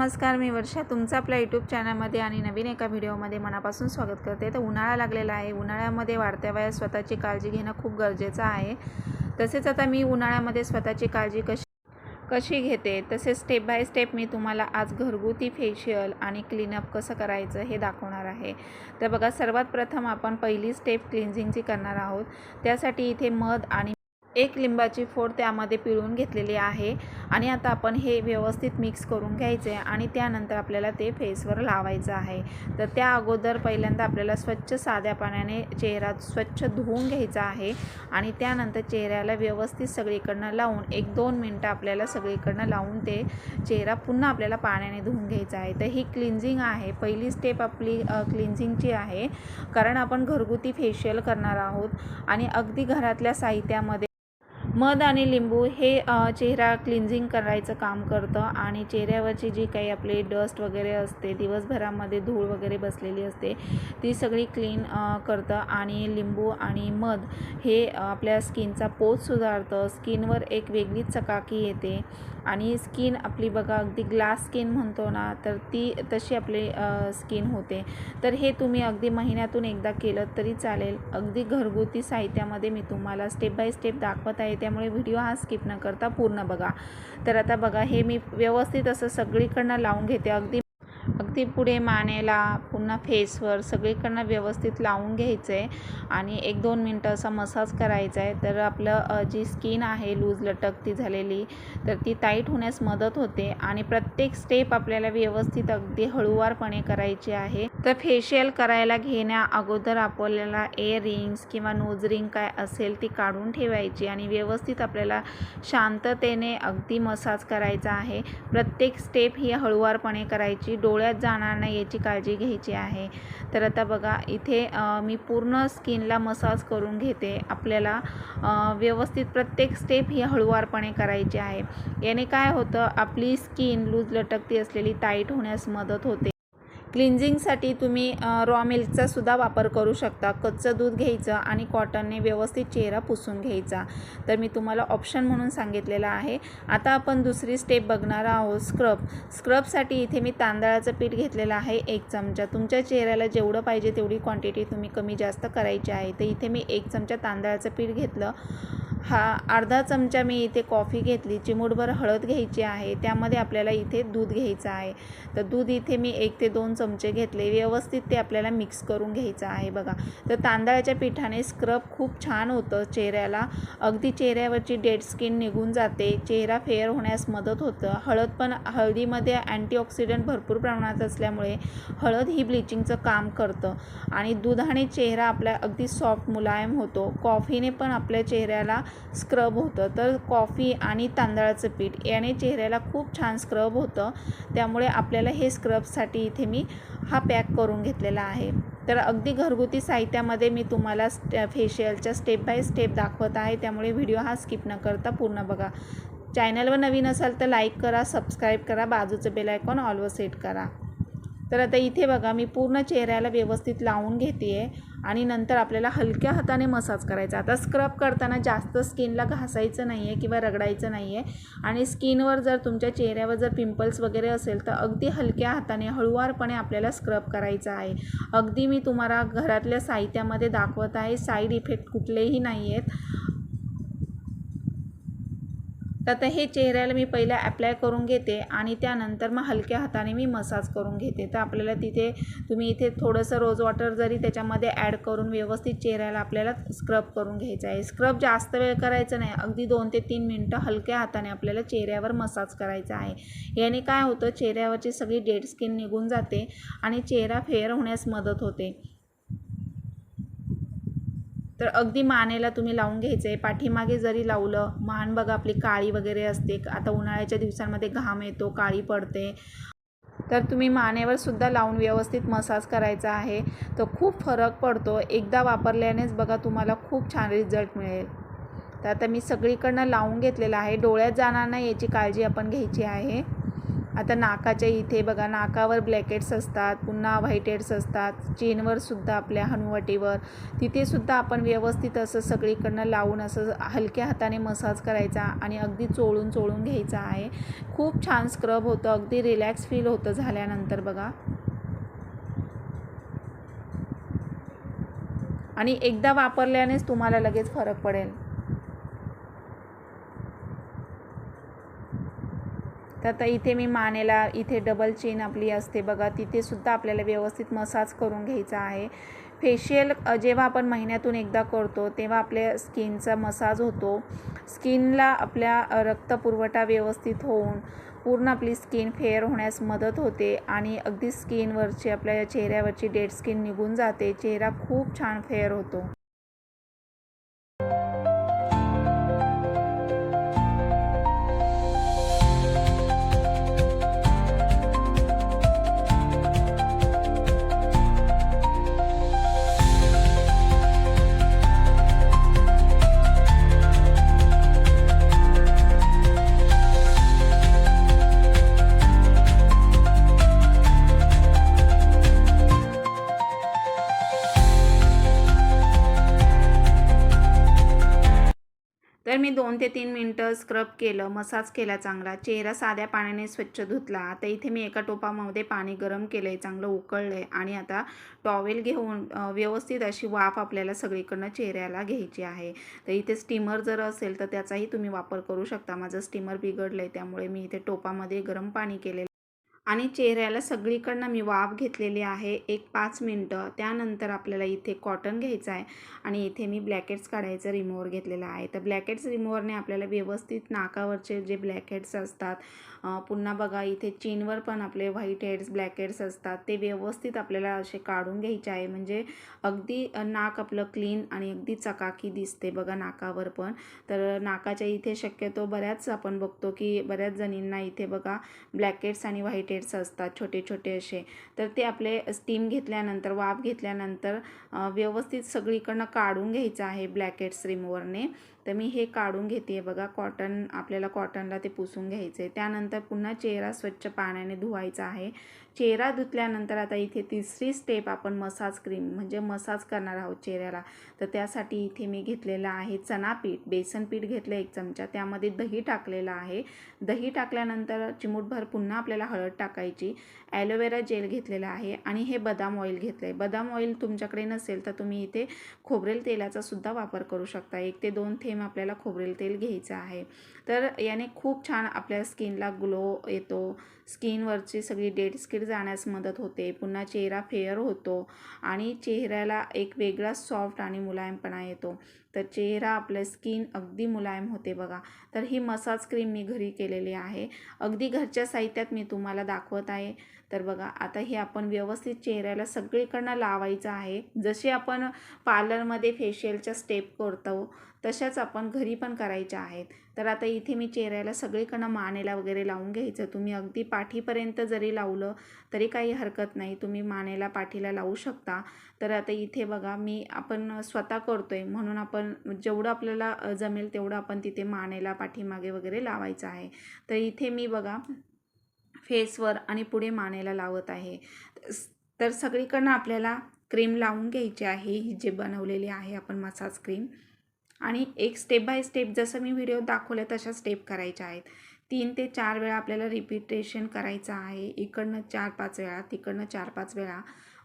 नमस्कार मी वर्षा. तुमचं आपल्या यूट्यूब चॅनलमध्ये आणि नवीन एका व्हिडिओमध्ये मनापासून स्वागत करते. तर उन्हाळा लागलेला आहे. उन्हाळ्यामध्ये वाढत्या वयात स्वतःची काळजी घेणं खूप गरजेचं आहे. तसेच आता मी उन्हाळ्यामध्ये स्वतःची काळजी कशी कशी घेते? तसेच स्टेप बाय स्टेप मी तुम्हाला आज घरगुती फेशियल आणि क्लीनअप कसं करायचं हे दाखवणार आहे. तर बघा सर्वात प्रथम आपण पहिली स्टेप क्लिन्झिंगची करणार आहोत. त्यासाठी इथे मध आणि एक लिंबाची फोड त्यामध्ये पिळून घेतलेली आहे. आणि आता आपण हे व्यवस्थित मिक्स करून घ्यायचे आहे आणि त्यानंतर आपल्याला ते फेसवर लावायचं आहे. तर त्या अगोदर पहिल्यांदा आपल्याला स्वच्छ साध्या पाण्याने चेहरा स्वच्छ धुवून घ्यायचा आहे आणि त्यानंतर चेहऱ्याला व्यवस्थित सगळीकडनं लावून एक दोन मिनटं आपल्याला सगळीकडनं लावून ते चेहरा पुन्हा आपल्याला पाण्याने धुवून घ्यायचा आहे. तर ही क्लिन्झिंग आहे. पहिली स्टेप आपली क्लिन्झिंगची आहे. कारण आपण घरगुती फेशियल करणार आहोत आणि अगदी घरातल्या साहित्यामध्ये मध आणि लिंबू हे चेहरा क्लिन्झिंग करायचं काम करतं आणि चेहऱ्यावरची जी काही आपली डस्ट वगैरे असते दिवसभरामध्ये धूळ वगैरे बसलेली असते ती सगळी क्लीन करतं आणि लिंबू आणि मध हे आपल्या स्किनचा पोत सुधारतं. स्किनवर एक वेगळीच चकाकी येते. आणि स्किन आपली बघा अगदी ग्लास स्किन म्हणतो ना तर ती तशी आपली स्किन होते. तर हे तुम्ही अगदी महिन्यातून एकदा केलं तरी चालेल. अगदी घरगुती साहित्यामध्ये मी तुम्हाला स्टेप बाय स्टेप दाखवत आहे. त्यामुळे व्हिडिओ हा स्किप न करता पूर्ण बघा. तर आता बघा हे मी व्यवस्थित असं सगळीकडनं लावून घेते. अगदी ती पुढे मानेला पुन्हा फेसवर सगळीकडनं व्यवस्थित लावून घ्यायचं आहे आणि एक दोन मिनटं असा मसाज करायचा आहे. तर आपलं जी स्किन आहे लूज लटकती झालेली तर ती टाईट होण्यास मदत होते आणि प्रत्येक स्टेप आपल्याला व्यवस्थित अगदी हळूवारपणे करायची आहे. तर फेशियल करायला घेण्या अगोदर आपल्याला एअर रिंग्स किंवा नोज रिंग काय असेल ती काढून ठेवायची आणि व्यवस्थित आपल्याला शांततेने अगदी मसाज करायचा आहे. प्रत्येक स्टेप ही हळूवारपणे करायची. डोळ्यात जाणार नाही याची काळजी घ्यायची आहे. तर आता बघा इथे मी पूर्ण स्किनला मसाज करून घेते. आपल्याला व्यवस्थित प्रत्येक स्टेप ही हळूवारपणे करायची आहे. याने काय होतं आपली स्किन लूज लटकती असलेली टाईट होण्यास मदत होते. क्लिन्झिंगसाठी तुम्ही रॉ मिल्कचा सुद्धा वापर करू शकता. कच्चं दूध घ्यायचं आणि कॉटनने व्यवस्थित चेहरा पुसून घ्यायचा. तर मी तुम्हाला ऑप्शन म्हणून सांगितलेलं आहे. आता आपण दुसरी स्टेप बघणार आहोत स्क्रब. स्क्रबसाठी इथे मी तांदळाचं पीठ घेतलेलं आहे एक चमचा. तुमच्या चेहऱ्याला जेवढं पाहिजे तेवढी क्वांटिटी तुम्ही कमी जास्त करायची आहे. तर इथे मी एक चमचा तांदळाचं पीठ घेतलं. हा अर्धा चमचा मी इथे कॉफी घेतली. चिमूटभर हळद घ्यायची आहे. त्यामध्ये आपल्याला इथे दूध घ्यायचं आहे. तर दूध इथे मी एक ते दोन चमचे घेतले. व्यवस्थित ते आपल्याला मिक्स करून घ्यायचं आहे बघा. तर तांदळाच्या पिठाने स्क्रब खूप छान होतं चेहऱ्याला. अगदी चेहऱ्यावरची डेड स्किन निघून जाते. चेहरा फेअर होण्यास मदत होतं. हळद पण हळदीमध्ये अँटीऑक्सिडंट भरपूर प्रमाणात असल्यामुळे हळद ही ब्लिचिंगचं काम करतं. आणि दुधाने चेहरा आपला अगदी सॉफ्ट मुलायम होतो. कॉफीने पण आपल्या चेहऱ्याला स्क्रब होतं. तर कॉफी आणि तांदळाचं पीठ याने चेहऱ्याला खूप छान स्क्रब होतं. त्यामुळे आपल्याला हे स्क्रबसाठी इथे मी हा पॅक करून घेतलेला आहे. तर अगदी घरगुती साहित्यामध्ये मी तुम्हाला स्ट फेशियलच्या स्टेप बाय स्टेप दाखवत आहे. त्यामुळे व्हिडिओ हा स्किप न करता पूर्ण बघा. चॅनलवर नवीन असाल तर लाईक करा सबस्क्राईब करा. बाजूचं बेल आयकॉन ऑलवर सेट करा. तर आता इथे बघा मी पूर्ण चेहऱ्याला व्यवस्थित लावून घेते आहे आणि नंतर आपल्याला हलक्या हाताने मसाज करायचा. आता स्क्रब करताना जास्त स्किनला घासायचं नाही आहे किंवा रगडायचं नाही आहे आणि स्किनवर जर तुमच्या चेहऱ्यावर जर पिंपल्स वगैरे असेल तर अगदी हलक्या हाताने हळुवारपणे आपल्याला स्क्रब करायचं आहे. अगदी मी तुम्हाला घरातल्या साहित्यामध्ये दाखवत आहे साईड इफेक्ट कुठलेही नाही आहेत तर आता हे चेहऱ्याला मी पहिला ॲप्लाय करून घेते आणि त्यानंतर मग हलक्या हाताने मी मसाज करून घेते. तर आपल्याला तिथे तुम्ही इथे थोडंसं रोज वॉटर जरी त्याच्यामध्ये ॲड करून व्यवस्थित चेहऱ्याला आपल्याला स्क्रब करून घ्यायचं आहे. स्क्रब जास्त वेळ करायचं नाही. अगदी दोन ते तीन मिनटं हलक्या हाताने आपल्याला चेहऱ्यावर मसाज करायचा आहे. याने काय होतं? चेहऱ्यावरची सगळी डेड स्किन निघून जाते आणि चेहरा फेअर होण्यास मदत होते. तर अगदी मानेला तुम्ही लावून घ्यायचं आहे पाठीमागे जरी लावलं मान बघा आपली काळी वगैरे असते आता उन्हाळ्याच्या दिवसांमध्ये घाम येतो काळी पडते. तर तुम्ही मानेवर सुद्धा लावून व्यवस्थित मसाज करायचा आहे. तर खूप फरक पडतो. एकदा वापरल्यानेच बघा तुम्हाला खूप छान रिझल्ट मिळेल. तर आता मी सगळीकडनं लावून घेतलेलं आहे. डोळ्यात जाणार नाही याची काळजी आपण घ्यायची आहे. आता नाकाच्या इथे बघा नाकावर ब्लॅकेट्स असतात पुन्हा व्हाईटेड्स असतात चेनवर सुद्धा आपल्या हनुवटीवर. तिथेसुद्धा आपण व्यवस्थित असं सगळीकडनं लावून असं हलक्या हाताने मसाज करायचा आणि अगदी चोळून चोळून घ्यायचा आहे. खूप छान स्क्रब होतं अगदी रिलॅक्स फील होतं झाल्यानंतर बघा. आणि एकदा वापरल्यानेच तुम्हाला लगेच फरक पडेल. तर आता इथे मी मानेला इथे डबल चेन आपली असते बघा. तिथेसुद्धा आपल्याला व्यवस्थित मसाज करून घ्यायचा आहे. फेशियल जेव्हा आपण महिन्यातून एकदा करतो तेव्हा आपल्या स्किनचा मसाज होतो. स्किनला आपल्या रक्तपुरवठा व्यवस्थित होऊन पूर्ण आपली स्किन फेअर होण्यास मदत होते आणि अगदी स्किनवरची आपल्या चेहऱ्यावरची डेड स्किन निघून जाते. चेहरा खूप छान फेअर होतो. मी दोन ते तीन मिनटं स्क्रब केलं मसाज केला चांगला. चेहरा साध्या पाण्याने स्वच्छ धुतला. आता इथे मी एका टोपामध्ये पाणी गरम केलं आहे चांगलं उकळलं आहे आणि आता टॉवेल घेऊन व्यवस्थित अशी वाफ आपल्याला सगळीकडनं चेहऱ्याला घ्यायची आहे. तर इथे स्टीमर जर असेल तर त्याचाही तुम्ही वापर करू शकता. माझं स्टीमर बिघडलं आहे त्यामुळे मी इथे टोपामध्ये गरम पाणी केलेलं आणि चेहऱ्याला सगळीकडनं मी वाफ घेतलेली आहे. एक पाच मिनटं. त्यानंतर आपल्याला इथे कॉटन घ्यायचं आहे आणि इथे मी ब्लॅकेट्स काढायचं रिमूव्हर घेतलेलं आहे. तर ब्लॅकेट्स रिमूव्हरने आपल्याला व्यवस्थित नाकावरचे जे ब्लॅकेट्स असतात पुन्हा बघा इथे चीनवर पण आपले व्हाईट हेड्स ब्लॅक हेड्स असतात. ते व्यवस्थित आपल्याला असे काढून घ्यायचे आहे. म्हणजे अगदी नाक आपलं क्लीन आणि अगदी चकाकी दिसते बघा नाकावर पण. तर नाकाच्या इथे शक्यतो बऱ्याच आपण बघतो की बऱ्याच जणींना इथे बघा ब्लॅक हेड्स आणि व्हाईट हेड्स असतात छोटे छोटे असे. तर ते आपले स्टीम घेतल्यानंतर वाफ घेतल्यानंतर व्यवस्थित सगळीकडनं काढून घ्यायचं आहे ब्लॅक हेड्स रिमूवरने तर मी हे काढून घेते बघा. कॉटन आपल्याला कॉटनला ते पुसून घ्यायचं आहे त्यानंतर पुन्हा चेहरा स्वच्छ पाण्याने धुवायचा आहे. चेहरा धुतल्यानंतर आता इथे तिसरी स्टेप आपण मसाज क्रीम म्हणजे मसाज करणार आहोत चेहऱ्याला. तर त्यासाठी इथे मी घेतलेलं आहे चना पीठ बेसन पीठ घेतलं एक चमचा. त्यामध्ये दही टाकलेलं आहे. दही टाकल्यानंतर चिमूटभर पुन्हा आपल्याला हळद टाकायची. ॲलोवेरा जेल घेतलेला आहे आणि हे बदाम ऑइल घेतलं आहे बदाम ऑइल तुमच्याकडे नसेल तर तुम्ही इथे खोबरेल तेलाचा सुद्धा वापर करू शकता. एक ते दोन थेंब आपल्याला खोबरेल तेल घ्यायचं आहे. तर याने खूप छान आपल्या स्किनला ग्लो येतो. स्किनवरची सगळी डेड स्किन जाण्यास मदत होते. पुन्हा चेहरा फेअर होतो आणि चेहऱ्याला एक वेगळा सॉफ्ट आणि मुलायमपणा येतो. तर चेहरा आपलं स्किन अगदी मुलायम होते बघा. तर ही मसाज क्रीम मी घरी केलेली आहे. अगदी घरच्या साहित्यात मी तुम्हाला दाखवत आहे. तर बघा आता हे आपण व्यवस्थित चेहऱ्याला सगळीकडनं लावायचं आहे. जसे आपण पार्लरमध्ये फेशियलच्या स्टेप करतो तशाच आपण घरी पण करायच्या आहेत. तर आता इथे मी चेहऱ्याला सगळीकडनं मानेला वगैरे लावून घ्यायचं. तुम्ही अगदी पाठीपर्यंत जरी लावलं तरी काही हरकत नाही. तुम्ही मानेला पाठीला लावू शकता. तर आता इथे बघा मी आपण स्वतः करतो आहे म्हणून आपण जेवढं आपल्याला जमेल तेवढं आपण तिथे मानेला पाठीमागे वगैरे लावायचं आहे. तर इथे मी बघा फेसवर आणि पुढे मानेला लावत आहे. तर सगळीकडनं आपल्याला क्रीम लावून घ्यायची आहे ही जे बनवलेली आहे आपण मसाज क्रीम. आणि एक स्टेप बाय स्टेप जसं मी व्हिडिओ दाखवले तशा स्टेप करायच्या आहेत. तीन ते चार वेळा आपल्याला रिपिटेशन करायचं आहे. इकडनं चार पाच वेळा तिकडनं चार पाच वेळा.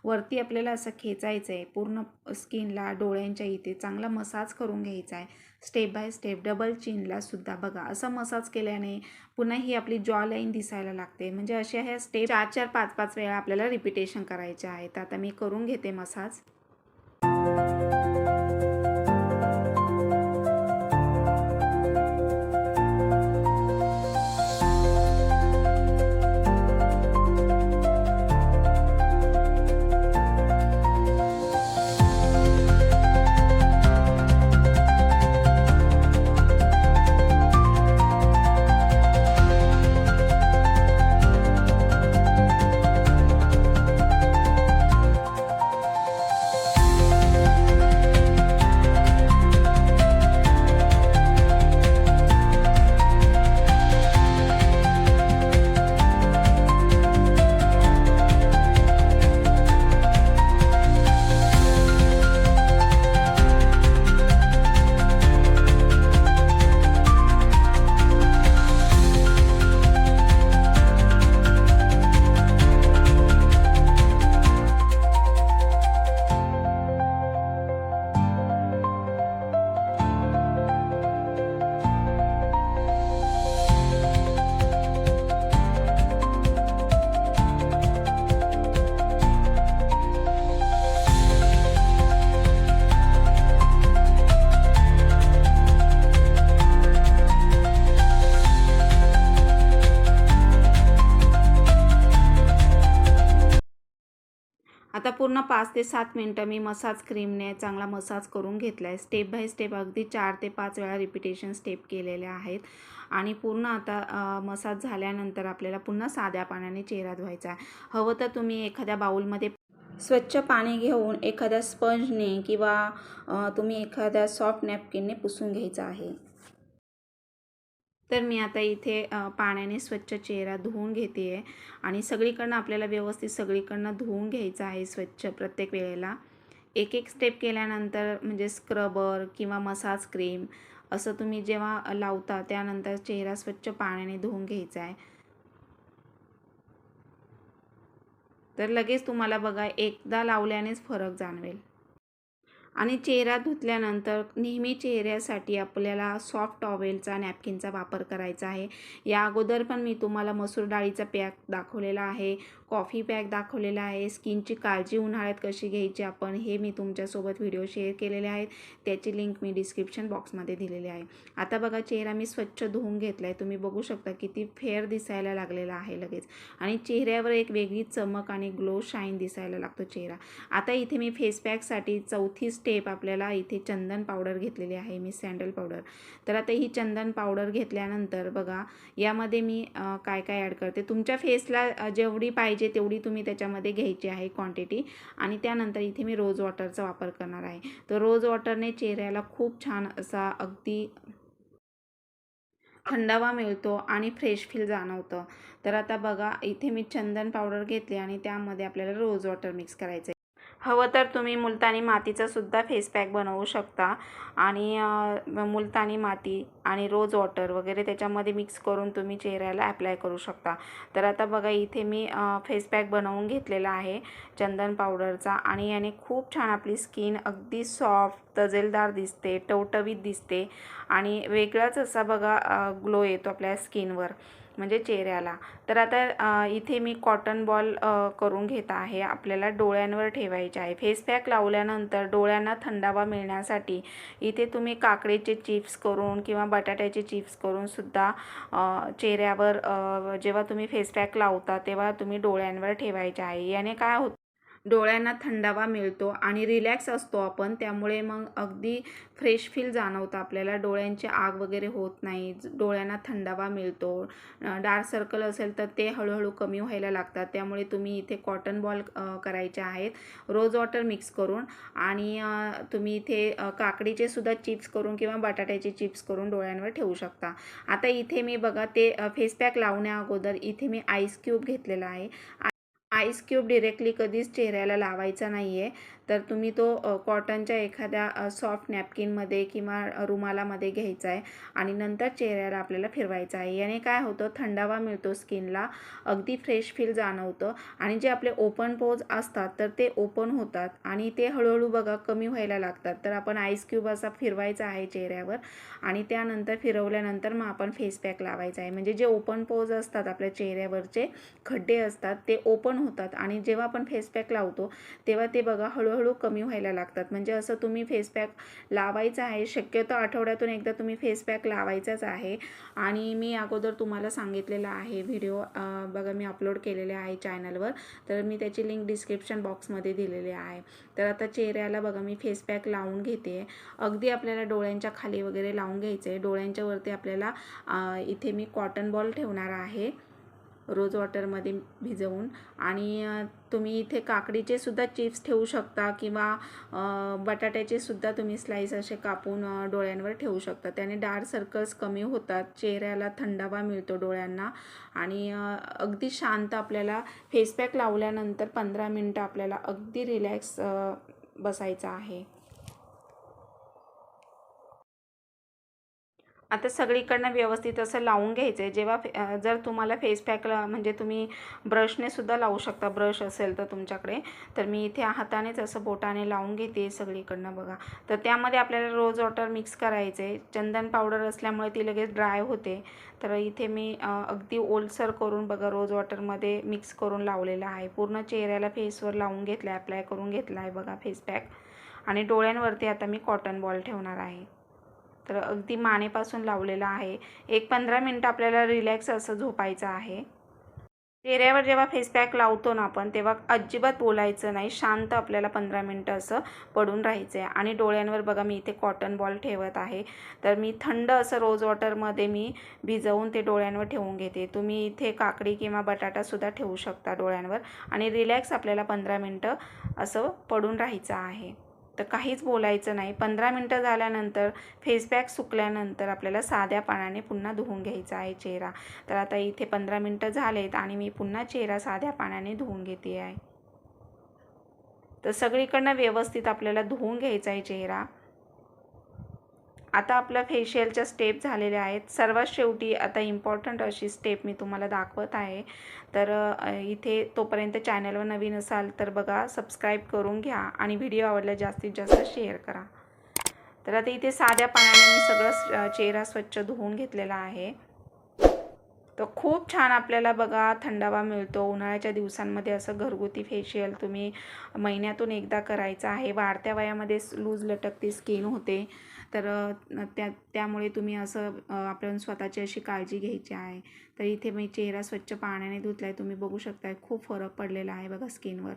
वरती आपल्याला असं खेचायचं आहे पूर्ण स्किनला डोळ्यांच्या इथे चांगला मसाज करून घ्यायचा आहे स्टेप बाय स्टेप डबल चिनला सुद्धा बघा असं मसाज केल्याने पुन्हा ही आपली जॉ लाईन दिसायला लागते. म्हणजे अशा ह्या स्टेप चार चार पाच पाच वेळा आपल्याला रिपिटेशन करायच्या आहे तर आता मी करून घेते मसाज. पूर्ण पाच ते सात मिनटं मी मसाज क्रीमने चांगला मसाज करून घेतला आहे स्टेप बाय स्टेप अगदी चार ते पाच वेळा रिपिटेशन स्टेप केलेल्या आहेत. आणि पूर्ण आता मसाज झाल्यानंतर आपल्याला पुन्हा साध्या पाण्याने चेहरा धुवायचा आहे. हवं तर तुम्ही एखाद्या बाऊलमध्ये स्वच्छ पाणी घेऊन एखाद्या स्पंजने किंवा तुम्ही एखाद्या सॉफ्ट नॅपकिनने पुसून घ्यायचं आहे. तर मी आता इथे पाण्याने स्वच्छ चेहरा धुवून घेते आहे आणि सगळीकडनं आपल्याला व्यवस्थित सगळीकडनं धुवून घ्यायचं आहे स्वच्छ प्रत्येक वेळेला. एक एक स्टेप केल्यानंतर म्हणजे स्क्रबर किंवा मसाज क्रीम असं तुम्ही जेव्हा लावता त्यानंतर चेहरा स्वच्छ पाण्याने धुवून घ्यायचा आहे. तर लगेच तुम्हाला बघा एकदा लावल्यानेच फरक जाणवेल. आणि चेहरा धुतल्यानंतर नेहमी चेहऱ्यासाठी आपल्याला सॉफ्ट टॉवेलचा नॅपकिनचा वापर करायचा आहे. या अगोदर पण मी तुम्हाला मसूर डाळीचा पॅक दाखवलेला आहे. कॉफी पॅक दाखवलेला आहे. स्किनची काळजी उन्हाळ्यात कशी घ्यायची आपण हे मी तुमच्यासोबत व्हिडिओ शेअर केलेले आहेत. त्याची लिंक मी डिस्क्रिप्शन बॉक्समध्ये दिलेली आहे. आता बघा चेहरा मी स्वच्छ धुवून घेतला आहे तुम्ही बघू शकता किती फेअर दिसायला लागलेला आहे लगेच. आणि चेहऱ्यावर एक वेगळी चमक आणि ग्लो शाईन दिसायला लागतो चेहरा. आता इथे मी फेस पॅकसाठी चौथी स्टेप आपल्याला इथे चंदन पावडर घेतलेली आहे. मी सँडल पावडर. तर आता ही चंदन पावडर घेतल्यानंतर बघा यामध्ये मी काय काय ॲड करते. तुमच्या फेसला जेवढी पाहिजे तेवढी तुम्ही त्याच्यामध्ये घ्यायची आहे क्वांटिटी आणि त्यानंतर इथे मी रोज वॉटरचा वापर करणार आहे. तर रोज वॉटरने चेहऱ्याला खूप छान असा अगदी थंडावा मिळतो आणि फ्रेश फील जाणवतं. तर आता बघा इथे मी चंदन पावडर घेतली आणि त्यामध्ये आपल्याला रोज वॉटर मिक्स करायचं आहे हवं तर तुम्ही मुलतानी मातीचा सुद्धा फेस पॅक बनवू शकता. आणि मुलतानी माती आणि रोज वॉटर वगैरे त्याच्यामध्ये मिक्स करून तुम्ही चेहऱ्याला ॲप्लाय करू शकता. तर आता बघा इथे मी फेस पॅक बनवून घेतलेला आहे चंदन पावडरचा आणि याने खूप छान आपली स्किन अगदी सॉफ्ट तजेलदार दिसते टवटवीत दिसते. आणि वेगळाच असा बघा ग्लो येतो आपल्या स्किनवर म्हणजे चेहऱ्याला. तर आता इथे मी कॉटन बॉल करून घेत आहे. आपल्याला डोळ्यांवर ठेवायचे आहे. फेस पॅक लावल्यानंतर डोळ्यांना थंडावा मिळण्यासाठी इथे तुम्ही काकडीचे चिप्स करून किंवा बटाट्याचे चिप्स करूनसुद्धा चेहऱ्यावर जेव्हा तुम्ही फेस पॅक लावता तेव्हा तुम्ही डोळ्यांवर ठेवायचे आहे. याने काय होतं डोळ्यांना थंडावा मिळतो आणि रिलॅक्स असतो आपण. त्यामुळे मग अगदी फ्रेश फील जाणवतं आपल्याला. डोळ्यांची आग वगैरे होत नाही. डोळ्यांना थंडावा मिळतो. डार्क सर्कल असेल तर ते हळूहळू कमी व्हायला लागतात. त्यामुळे तुम्ही इथे कॉटन बॉल करायचे आहेत. रोज वॉटर मिक्स करून आणि तुम्ही इथे काकडीचे सुद्धा चिप्स करून किंवा बटाट्याचे चिप्स करून डोळ्यांवर ठेवू शकता. आता इथे मी बघा ते फेस पॅक लावण्या अगोदर इथे मी आईस क्यूब घेतलेला आहे. आईस क्यूब डिरेक्टली कधीच चेहऱ्याला लावायचा नाही आहे तर तुम्ही तो कॉटनच्या एखाद्या सॉफ्ट नॅपकिनमध्ये किंवा रुमालामध्ये घ्यायचा आहे आणि नंतर चेहऱ्याला आपल्याला फिरवायचा आहे. याने काय होतं थंडावा मिळतो स्किनला अगदी फ्रेश फील जाणवतं आणि जे आपले ओपन पोज असतात तर ते ओपन होतात आणि ते हळूहळू बघा कमी व्हायला लागतात. तर आपण आईस क्यूब असा फिरवायचा आहे चेहऱ्यावर आणि त्यानंतर फिरवल्यानंतर मग आपण फेस पॅक लावायचा आहे. म्हणजे जे ओपन पोज असतात आपल्या चेहऱ्यावरचे खड्डे असतात ते ओपन होतात आणि जेव्हा आपण फेस पॅक लावतो तेव्हा ते बघा हळूहळू कमी व्हायला लागतात. म्हणजे असं तुम्ही फेस पॅक लावायचं आहे. शक्यतो आठवड्यातून एकदा तुम्ही फेस पॅक लावायचाच आहे. आणि मी अगोदर तुम्हाला सांगितलेलं आहे व्हिडिओ बघा मी अपलोड केलेले आहे चॅनलवर तर मी त्याची लिंक डिस्क्रिप्शन बॉक्समध्ये दिलेली आहे. तर आता चेहऱ्याला बघा मी फेस पॅक लावून घेते. अगदी आपल्याला डोळ्यांच्या खाली वगैरे लावून घ्यायचं आहे डोळ्यांच्या वरती आपल्याला इथे मी कॉटन बॉल ठेवणार आहे. रोज वॉटरमध्ये भिजवून. आणि तुम्ही इथे काकडीचे सुद्धा चिप्स ठेवू शकता किंवा बटाट्याचे सुद्धा तुम्ही स्लाईस असे कापून डोळ्यांवर ठेवू शकता. त्याने डार्क सर्कल्स कमी होतात चेहऱ्याला थंडावा मिळतो डोळ्यांना. आणि अगदी शांत आपल्याला फेस पॅक लावल्यानंतर पंधरा मिनटं आपल्याला अगदी रिलॅक्स बसायचं आहे. आता सगळीकडनं व्यवस्थित असं लावून घ्यायचं आहे जेव्हा फे जर तुम्हाला फेस पॅकला म्हणजे तुम्ही ब्रशने सुद्धा लावू शकता. ब्रश असेल तर तुमच्याकडे. तर मी इथे हातानेच असं बोटाने लावून घेते सगळीकडनं बघा. तर त्यामध्ये आपल्याला रोज वॉटर मिक्स करायचं आहे चंदन पावडर असल्यामुळे ती लगेच ड्राय होते. तर इथे मी अगदी ओलसर करून बघा रोज वॉटरमध्ये मिक्स करून लावलेलं आहे. पूर्ण चेहऱ्याला फेसवर लावून घेतलं आहे अप्लाय करून घेतला आहे बघा फेस पॅक आणि डोळ्यांवरती आता मी कॉटन बॉल ठेवणार आहे. तर अगदी मानेपासून लावलेलं आहे. एक पंधरा मिनटं आपल्याला रिलॅक्स असं झोपायचं आहे. चेहऱ्यावर जेव्हा फेस पॅक लावतो ना आपण तेव्हा अजिबात बोलायचं नाही. शांत आपल्याला पंधरा मिनटं असं पडून राहायचं आहे आणि डोळ्यांवर बघा मी इथे कॉटन बॉल ठेवत आहे. तर मी थंड असं रोज वॉटरमध्ये मी भिजवून ते डोळ्यांवर ठेवून घेते. तुम्ही इथे काकडी किंवा बटाटासुद्धा ठेवू शकता डोळ्यांवर. आणि रिलॅक्स आपल्याला पंधरा मिनटं असं पडून राहायचं आहे. तर काहीच बोलायचं नाही. पंधरा मिनटं झाल्यानंतर फेसबॅक सुकल्यानंतर आपल्याला साध्या पाण्याने पुन्हा धुवून घ्यायचा आहे चेहरा. तर आता इथे पंधरा मिनटं झालेत आणि मी पुन्हा चेहरा साध्या पाण्याने धुवून घेते आहे. तर सगळीकडनं व्यवस्थित आपल्याला धुवून घ्यायचा आहे चेहरा. आता आपल्या फेशियलच्या स्टेप झालेल्या आहेत. सर्वात शेवटी आता इम्पॉर्टंट अशी स्टेप मी तुम्हाला दाखवत आहे. तर इथे तोपर्यंत चॅनलवर नवीन असाल तर बघा सबस्क्राईब करून घ्या आणि व्हिडिओ आवडला जास्तीत जास्त शेअर करा. तर आता इथे साध्या पाण्याने मी सगळं चेहरा स्वच्छ धुवून घेतलेला आहे. तर खूप छान आपल्याला बघा थंडावा मिळतो. उन्हाळ्याच्या दिवसांमध्ये असं घरगुती फेशियल तुम्ही महिन्यातून एकदा करायचं आहे. वाढत्या वयामध्ये लूज लटकती स्किन होते. तर त्या त्यामुळे तुम्ही असं आपण स्वतःची अशी काळजी घ्यायची आहे. तर इथे मी चेहरा स्वच्छ पाण्याने धुतला आहे तुम्ही बघू शकताय खूप फरक पडलेला आहे बघा स्किनवर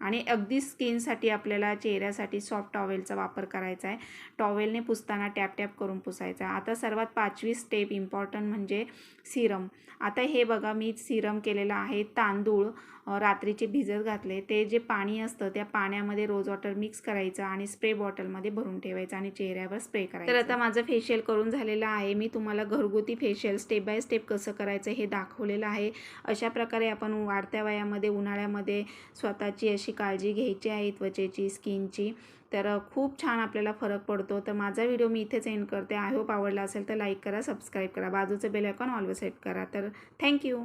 आणि अगदी स्किनसाठी आपल्याला चेहऱ्यासाठी सॉफ्ट टॉवेलचा वापर करायचा आहे. टॉवेलने पुसताना टॅप टॅप करून पुसायचा आहे. आता सर्वात पाचवी स्टेप इम्पॉर्टंट म्हणजे सिरम. आता हे बघा मी सिरम केलेलं आहे. तांदूळ रात्रीचे भिजत घातले. ते जे पाणी असतं त्या पाण्यामध्ये रोज वॉटर मिक्स करायचं आणि स्प्रे बॉटलमध्ये भरून ठेवायचं आणि चेहऱ्यावर स्प्रे करायचं. तर आता माझं फेशियल करून झालेलं आहे. मी तुम्हाला घरगुती फेशियल स्टेप बाय स्टेप कसं करायचं हे दाखवलेलं आहे. अशा प्रकारे आपण वाढत्या वयामध्ये उन्हाळ्यामध्ये स्वतःची अशी काळजी घ्यायची आहे त्वचेची स्किनची. तर खूप छान आपल्याला फरक पडतो. तर माझा व्हिडिओ मी इथेच एंड करते. आय होप आवडला असेल तर लाईक करा सबस्क्राईब करा. बाजूचं बेल आयकॉन ऑलवेज सेट करा. तर थँक्यू